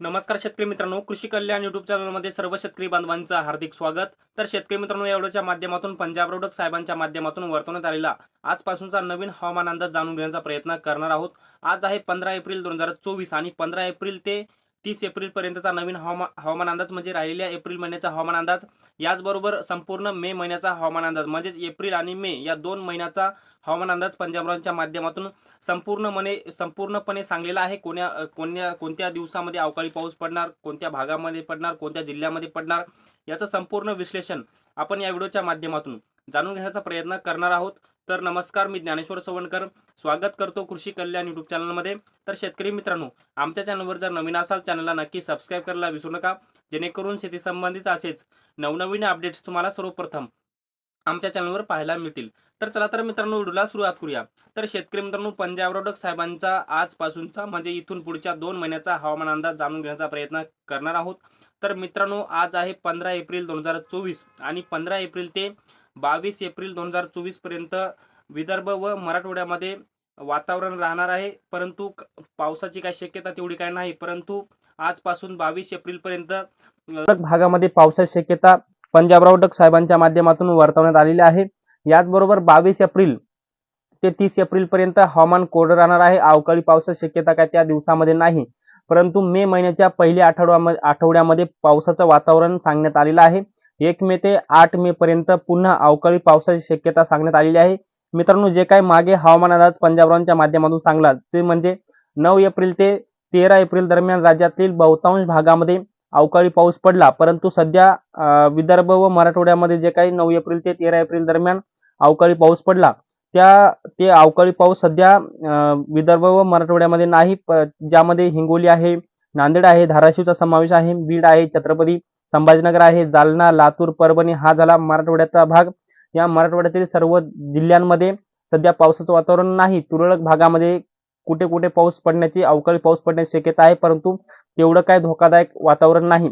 नमस्कार शेतकरी मित्रांनो कृषी कल्याण युट्यूब चॅनलमध्ये सर्व शेतकरी बांधवांचं हार्दिक स्वागत. तर शेतकरी मित्रांनो एवढ्याच्या माध्यमातून पंजाब रोडक साहेबांच्या माध्यमातून वर्तवण्यात आलेला आजपासूनचा नवीन हवामान अंदाज जाणून घेण्याचा प्रयत्न करणार आहोत. आज आहे पंधरा एप्रिल दोन हजार चोवीस आणि पंधरा एप्रिल ते तीस एप्रिलपर्यंतचा नवीन हवामान हवामान अंदाज म्हणजे राहिलेल्या एप्रिल महिन्याचा हवामान अंदाज. याचबरोबर संपूर्ण मे महिन्याचा हवामान अंदाज म्हणजेच एप्रिल आणि मे या दोन महिन्याचा हवामान अंदाज पंजाबरावांच्या माध्यमातून संपूर्णपणे संपूर्णपणे सांगलेला आहे. कोण्या कोण्या कोणत्या दिवसामध्ये अवकाळी पाऊस पडणार कोणत्या भागामध्ये पडणार कोणत्या जिल्ह्यामध्ये पडणार याचं संपूर्ण विश्लेषण आपण या व्हिडिओच्या माध्यमातून जाणून घेण्याचा प्रयत्न करणार आहोत. तर नमस्कार मी ज्ञानेश्वर सवणकर. स्वागत करतो कृषी कल्याण युट्यूब चॅनलमध्ये तर शेतकरी मित्रांनो आमच्या चॅनलवर जर नवीन असाल चॅनलला नक्की सबस्क्राईब करायला विसरू नका. जेणेकरून शेती संबंधित असेच नवनवीन अपडेट्स तुम्हाला सर्वप्रथम आमच्या चॅनलवर पाहायला मिळतील. तर चला तर मित्रांनो व्हिडिओला सुरुवात करूया. तर शेतकरी मित्रांनो पंजाब रोडक साहेबांचा आजपासूनचा म्हणजे इथून पुढच्या दोन महिन्याचा हवामान अंदाज जाणून घेण्याचा प्रयत्न करणार आहोत. तर मित्रांनो आज आहे पंधरा एप्रिल दोन हजार चोवीस आणि पंधरा एप्रिल ते बावीस एप्रिल दोन हजार चोवीसपर्यंत विदर्भ व मराठवाड्यामध्ये वातावरण राहणार आहे. परंतु क- पावसाची काय शक्यता तेवढी काय नाही. परंतु आजपासून बावीस एप्रिल पर्यंत भागामध्ये पावसाची शक्यता पंजाबराव डक साहेबांच्या माध्यमातून वर्तवण्यात आलेली आहे. याचबरोबर बावीस एप्रिल ते तीस एप्रिल पर्यंत हवामान कोरडं राहणार आहे. अवकाळी पावसाची शक्यता काय त्या दिवसामध्ये नाही. परंतु मे महिन्याच्या पहिल्या आठवड्यामध्ये आठवड्यामध्ये पावसाचं वातावरण सांगण्यात आलेलं आहे. एक मे ते आठ मे पर्यंत पुन्हा अवकाळी पावसाची शक्यता सांगण्यात आलेली आहे. मित्रांनो जे काही मागे हवामान अंदाज पंजाबरावांच्या माध्यमातून सांगला ते म्हणजे नऊ एप्रिल ते तेरा एप्रिल दरम्यान राज्यातील बहुतांश भागामध्ये अवकाळी पाऊस पडला. परंतु सध्या विदर्भ व मराठवाड्यामध्ये जे काही नऊ एप्रिल ते तेरा एप्रिल दरम्यान अवकाळी पाऊस पडला त्या ते अवकाळी पाऊस सध्या विदर्भ व मराठवाड्यामध्ये नाही. प- ज्यामध्ये हिंगोली आहे नांदेड आहे धाराशिवचा समावेश आहे बीड आहे छत्रपती संभाजीनगर आहे जालना लातूर परभणी हा झाला मराठवाड्याचा भाग. या मराठवाड्यातील सर्व जिल्ह्यांमध्ये सध्या पावसाचं वातावरण नाही. तुरळक भागामध्ये कुठे कुठे पाऊस पडण्याची अवकाळी पाऊस पडण्याची शक्यता आहे परंतु तेवढं काय धोकादायक वातावरण नाही.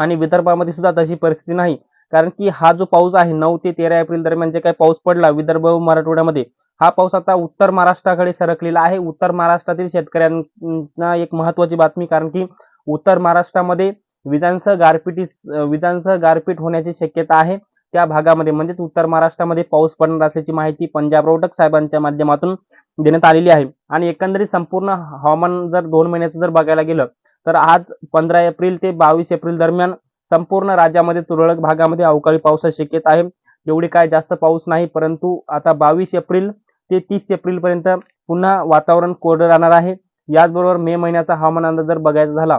आणि विदर्भामध्ये सुद्धा तशी परिस्थिती नाही. कारण की हा जो पाऊस आहे नऊ ते तेरा एप्रिल दरम्यान जे काही पाऊस पडला विदर्भ व मराठवाड्यामध्ये हा पाऊस आता उत्तर महाराष्ट्राकडे सरकलेला आहे. उत्तर महाराष्ट्रातील शेतकऱ्यांना एक महत्वाची बातमी कारण की उत्तर महाराष्ट्रामध्ये विजांसह गारपिटी विजांसह गारपीट होण्याची शक्यता आहे. त्या भागामध्ये म्हणजेच उत्तर महाराष्ट्रामध्ये पाऊस पडणार असल्याची माहिती पंजाब रोडक साहेबांच्या माध्यमातून देण्यात आलेली आहे. आणि एकंदरीत संपूर्ण हवामान जर दोन महिन्याचं जर बघायला गेलं तर आज पंधरा एप्रिल ते बावीस एप्रिल दरम्यान संपूर्ण राज्यामध्ये तुरळक भागामध्ये अवकाळी पावसाची शक्यता आहे. एवढी काय जास्त पाऊस नाही परंतु आता बावीस एप्रिल ते तीस एप्रिल पर्यंत पुन्हा वातावरण कोरडं राहणार आहे. याचबरोबर मे महिन्याचा हवामान अंदाज जर बघायचा झाला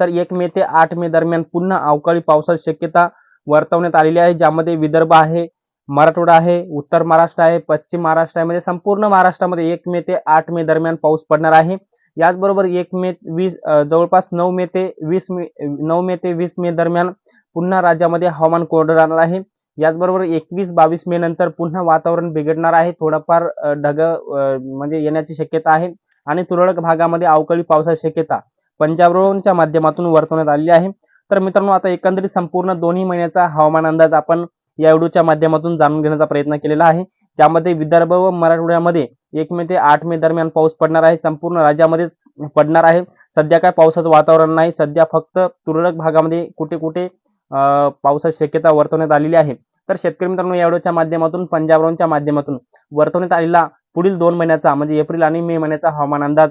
तर एक मे ते आठ मे दरम्यान पुन्हा अवकाळी पावसाची शक्यता वर्तवण्यात आलेली आहे ज्यामध्ये विदर्भ आहे मराठवाडा आहे उत्तर महाराष्ट्र आहे पश्चिम महाराष्ट्र आहे म्हणजे संपूर्ण महाराष्ट्रामध्ये एक मे ते आठ मे दरम्यान पाऊस पडणार आहे. याचबरोबर एक मे वीस जवळपास नऊ मे ते वीस मे नऊ मे ते वीस मे दरम्यान पुन्हा राज्यामध्ये हवामान कोरडं राहणार आहे. याचबरोबर एकवीस बावीस मे नंतर पुन्हा वातावरण बिघडणार आहे. थोडंफार ढग म्हणजे येण्याची शक्यता आहे. आणि तुरळक भागामध्ये अवकाळी पावसाची शक्यता पंजाबरोडच्या माध्यमातून वर्तवण्यात आलेली आहे. तर मित्रांनो आता एकंदरीत संपूर्ण दोन्ही महिन्याचा हवामान अंदाज आपण या व्हिडिओच्या माध्यमातून जाणून घेण्याचा प्रयत्न केलेला आहे. ज्यामध्ये विदर्भ व मराठवाड्यामध्ये एक मे ते आठ मे दरम्यान पाऊस पडणार आहे. संपूर्ण राज्यामध्ये पडणार आहे. सध्या काय पावसाचं वातावरण नाही. सध्या फक्त तुरळक भागामध्ये कुठे कुठे पावसाची शक्यता वर्तवण्यात आलेली आहे. तर शेतकरी मित्रांनो या व्हिडिओच्या माध्यमातून पंजाबरावांच्या माध्यमातून वर्तवण्यात आलेला पुढील दोन महिन्याचा म्हणजे एप्रिल आणि मे महिन्याचा हवामान अंदाज